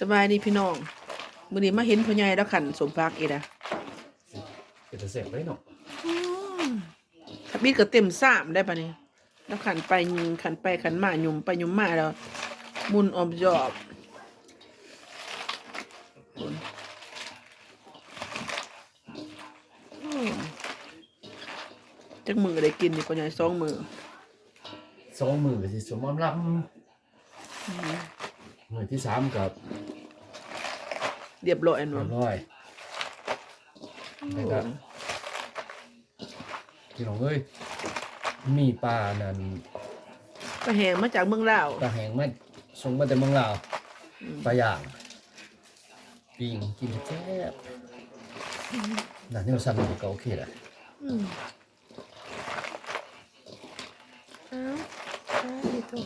สบายดีพี่น้องมื้อนี้มาเห็นพ่อใหญ่แล้วขันสมพักอีกอะเป็นจะเสร็จไว้เนาะถ้าบิดก็เต็มสามได้ปะนี่แล้วขันไปยิงขันไปขันมาหยุ่มไปหยุ่มมาแล้วหมุนออมจอบคุณอืมจักมือได้กินนี่พ่อใหญ่สองมือสองมือสิสมมติรับ มือที่สามกับเรียบร้อยอันหนั้นึ่นงร้อยแล้วก็พี่น้องเอ้ยมีปลานั่นก็แหงมาจากเมืองลาวปลาแห้งมาส่งมาแต่เมืองลาวปลาย่างปิ้งกินแซ่บนั่นที่เราสั่งก็โอเคแหละอืมอ้าวอ้าวนี่ตัว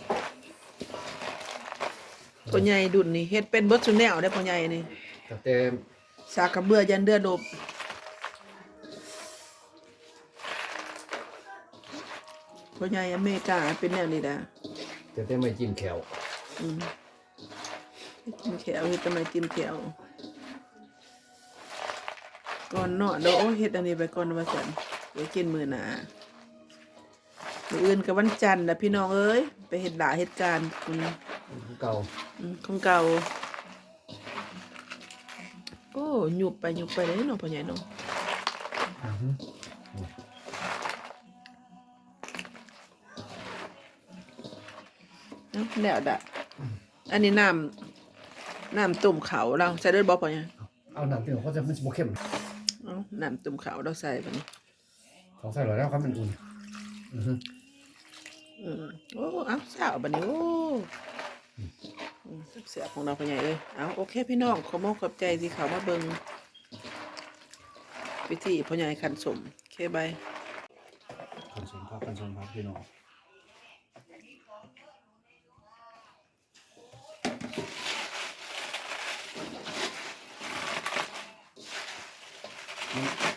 พ่อใหญ่ดุนนี่เฮ็ดเป็นเบิดซุแนวได้อพ่อใหญ่นี่แต่แต่สากกระเบือยันเดือดบพ่อใหญ่อเมริกาเป็นแนวนี้นะแต่แต่ไม่กินแขวอืมกินแขวเฮ็ดทำไมกินแขวก่อนเนาะเดี๋ยวโอ้เฮ็ดอันนี้ไปก่อนว่าซั่นเดี๋ยวกินมื้อหน้ามื้ออื่นกับวันจันทร์นะพี่น้องเอ้ยไปเฮ็ดหลายเหตุการณ์ อืมเก่าอืมของเก่า โอ้หยุบไปหยุบไปเลยเนาะพ่อใหญ่เนาะอือฮึเนาะแล้วดะอันนี้น้ำน้ำตุ่มเขาเราใส่ด้วยบ่พ่อใหญ่เอาน้ำที่เขาจะมันสิบ่เข้มเอ้าน้ำตุ่มเขาเราใส่บัดนี้ของใส่หน่อยแล้วครับมันอุ่นอือฮึอืมโอ้เอาสาวบัดนี้โอ้อืม เสียบของเราพ่ใหญ่เอ้ยเอาโอเคพี่น้องขอมอบขอบใจที่เขามาเบิงพิธีพ่อใหญ่ขันสมโอเคบายคันสมพักคันสมพักพี่น้อง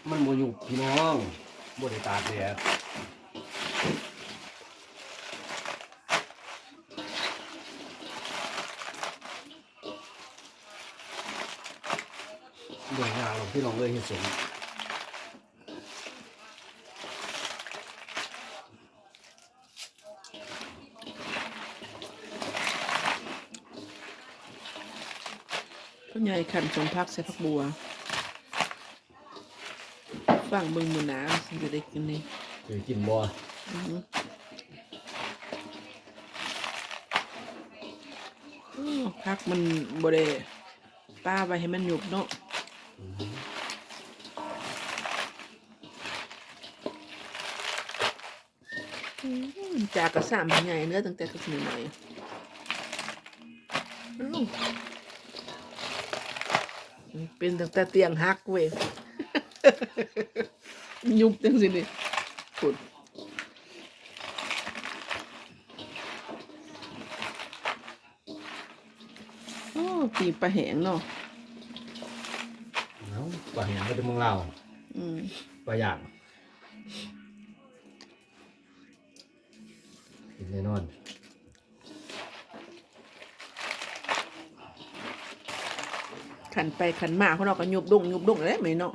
มันโมยุพี่น้องบ่ได้ตากแดด เดี๋ยวยาเราพี่น้องเลยเห็นสมพ่อใหญ่ขันสมพักใส่ผักบัวฟังเบิ่งมือหนาสิจะได้กินนี่เคยกินบ่อือหืออ้อพักมันบ่ได้ป้าไว้ให้มันหยุบเนาะอืม จากกระสามใหญ่เนื้อตั้งแต่กระสหน่อยเป็นตั้งแต่เตียงหักเว้ยยุบจังสินี่ขุดโอ้ปีปลาแหงเนาะ เอ้าปลาแห้งก็จะเมืองลาวอืมปลาย่างกินแน่นอนขันไปขันมาเขาเนาะก็ยุบดุงยุบดุงเลยไหมเนาะ